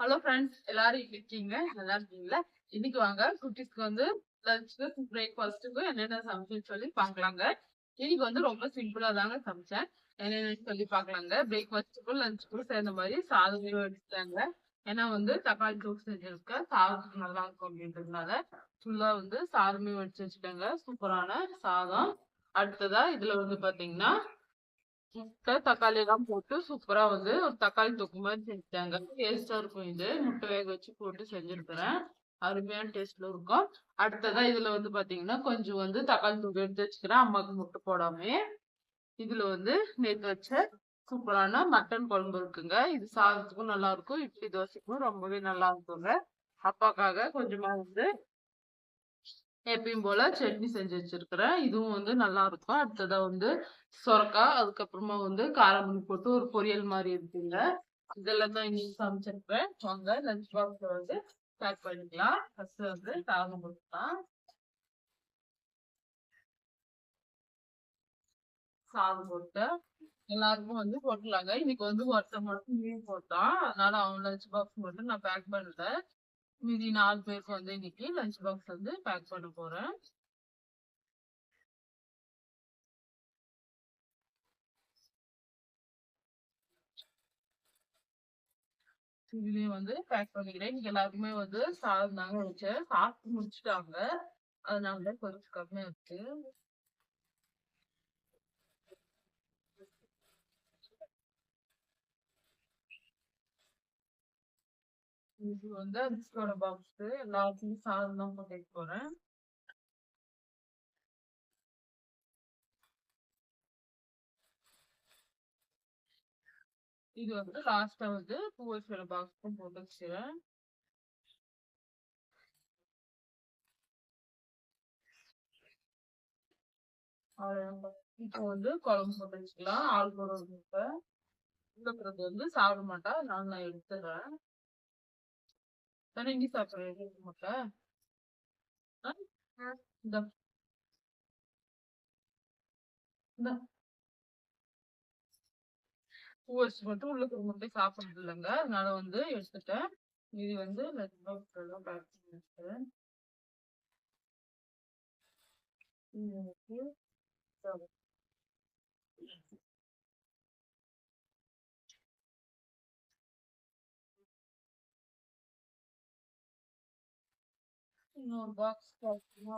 Hello friends எல்லாரும் இருக்கீங்க? நல்லா இருக்கீங்களா? இன்னைக்கு வாங்க குட்டீஸ்க்கு வந்து லஞ்சுக்கு பிரேக்ஃபாஸ்ட்டுக்கு என்னென்ன சமைச்சேன்னு சொல்லி பார்க்கலாங்க. இன்னைக்கு வந்து ரொம்ப சிம்பிளா தாங்க சமைச்சேன். என்னென்னு சொல்லி பார்க்கலாங்க. பிரேக்ஃபாஸ்ட்டுக்கும் லஞ்சுக்கும் சேர்ந்த மாதிரி சாதம் எடுத்துட்டாங்க ஏன்னா வந்து தக்காளி தோசை செஞ்சிருக்க சாதத்துக்கு நல்லா இருக்கும் அப்படின்றதுனால ஃபுல்லா வந்து சாதமே வடிச்சு வச்சுட்டாங்க. சூப்பரான சாதம். அடுத்ததா இதுல வந்து பாத்தீங்கன்னா முட்டை தக்காளி எல்லாம் போட்டு சூப்பரா வந்து ஒரு தக்காளி தொக்கு மாதிரி செஞ்சுட்டாங்க டேஸ்டா இருக்கும் இது. முட்டை வேக வச்சு போட்டு செஞ்சிருக்கிறேன். அருமையான டேஸ்ட்ல இருக்கும். அடுத்ததா இதுல வந்து பாத்தீங்கன்னா கொஞ்சம் வந்து தக்காளி தொக்கு எடுத்து வச்சுக்கிறேன். அம்மாக்கு முட்டை போடாம இதுல வந்து நேத்து வச்ச சூப்பரான மட்டன் குழம்பு இருக்குங்க. இது சாதத்துக்கும் நல்லா இருக்கும். இட்லி தோசைக்கும் ரொம்பவே நல்லா இருக்குங்க. அப்பாக்காக கொஞ்சமா வந்து எப்பயும் போல சட்னி செஞ்சு வச்சிருக்கிறேன். இதுவும் வந்து நல்லா இருக்கும். அடுத்ததா வந்து சொரக்காய் அதுக்கப்புறமா வந்து காரமணி போட்டு ஒரு பொரியல் மாதிரி இருக்குங்க. இதெல்லாம் தான் இன்னைக்கு சமைச்சிருப்பேன். வாங்க லஞ்ச் பாக்ஸ்ல வந்து பேக் பண்ணிக்கலாம். ஃபர்ஸ்ட் வந்து காரம் கொடுக்கலாம் சாதம் போட்டு எல்லாருக்கும் வந்து போட்டுலாங்க இன்னைக்கு வந்து ஒருத்தன் மட்டும் லீவ் போட்டான். அதனால அவன் லஞ்ச் பாக்ஸ் மட்டும் நான் பேக் பண்ணிட்டேன் மீதி நாலு பேருக்கு வந்து இன்னைக்கு லஞ்ச் பாக்ஸ் வந்து பேக் பண்ண போறேன். இதுலயும் வந்து பேக் பண்ணிக்கிறேன். இன்னைக்கு எல்லாருக்குமே வந்து சாதம் தாங்க வச்சேன். சாப்பிட்டு முடிச்சுட்டாங்க. அதனால கொஞ்சம் கம்மியா இருக்கு. இது வந்து அரிசியோட பாக்ஸ் எல்லாத்தையும் சாதம் தான் போட்டு போறேன். இது வந்து லாஸ்டா வந்து பூவரிசியோட பாக்ஸ்க்கும் போட்டு வச்சுக்கிறேன் இப்போ வந்து குழம்பு போட்டு வச்சுக்கலாம். ஆள் போடுறது முட்டை. உள்ளுக்குறது வந்து சாப்பிட மாட்டா நான் நான் எடுத்துடுறேன். தானே இங்கே சாப்பிடுறேன் முட்டை இந்த இந்த பூவரிசி மட்டும் உள்ளுக்குற முட்டை சாப்பிடுறது இல்லைங்க அதனால வந்து எடுத்துட்டேன் இது வந்து பேக் இன்னொரு பாக்ஸ் பார்த்தீங்கன்னா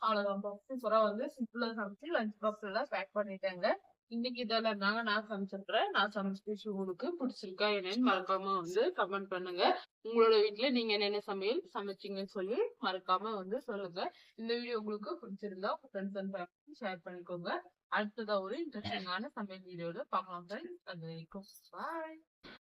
அவ்வளோதான் பாக்ஸ் சொல்ல வந்து சிம்பிளாக சமைச்சு லஞ்ச் பாக்ஸ் எல்லாம் பேக் பண்ணிட்டேங்க. இன்னைக்கு இதெல்லாம் இருந்தாங்க நான் சமைச்சிருக்கிறேன். நான் சமைச்சு உங்களுக்கு பிடிச்சிருக்கா என்னன்னு மறக்காம வந்து கமெண்ட் பண்ணுங்க. உங்களோட வீட்டுல நீங்க என்னென்ன சமையல் சமைச்சீங்கன்னு சொல்லி மறக்காம வந்து சொல்லுங்க. இந்த வீடியோ உங்களுக்கு பிடிச்சிருந்தா ஃப்ரெண்ட்ஸ் அண்ட் ஃபேமிலி ஷேர் பண்ணிக்கோங்க. அடுத்ததா ஒரு இன்ட்ரெஸ்டிங்கான சமையல் வீடியோல பார்க்கலாம் ஃப்ரெண்ட்ஸ் அது வரைக்கும். பாய்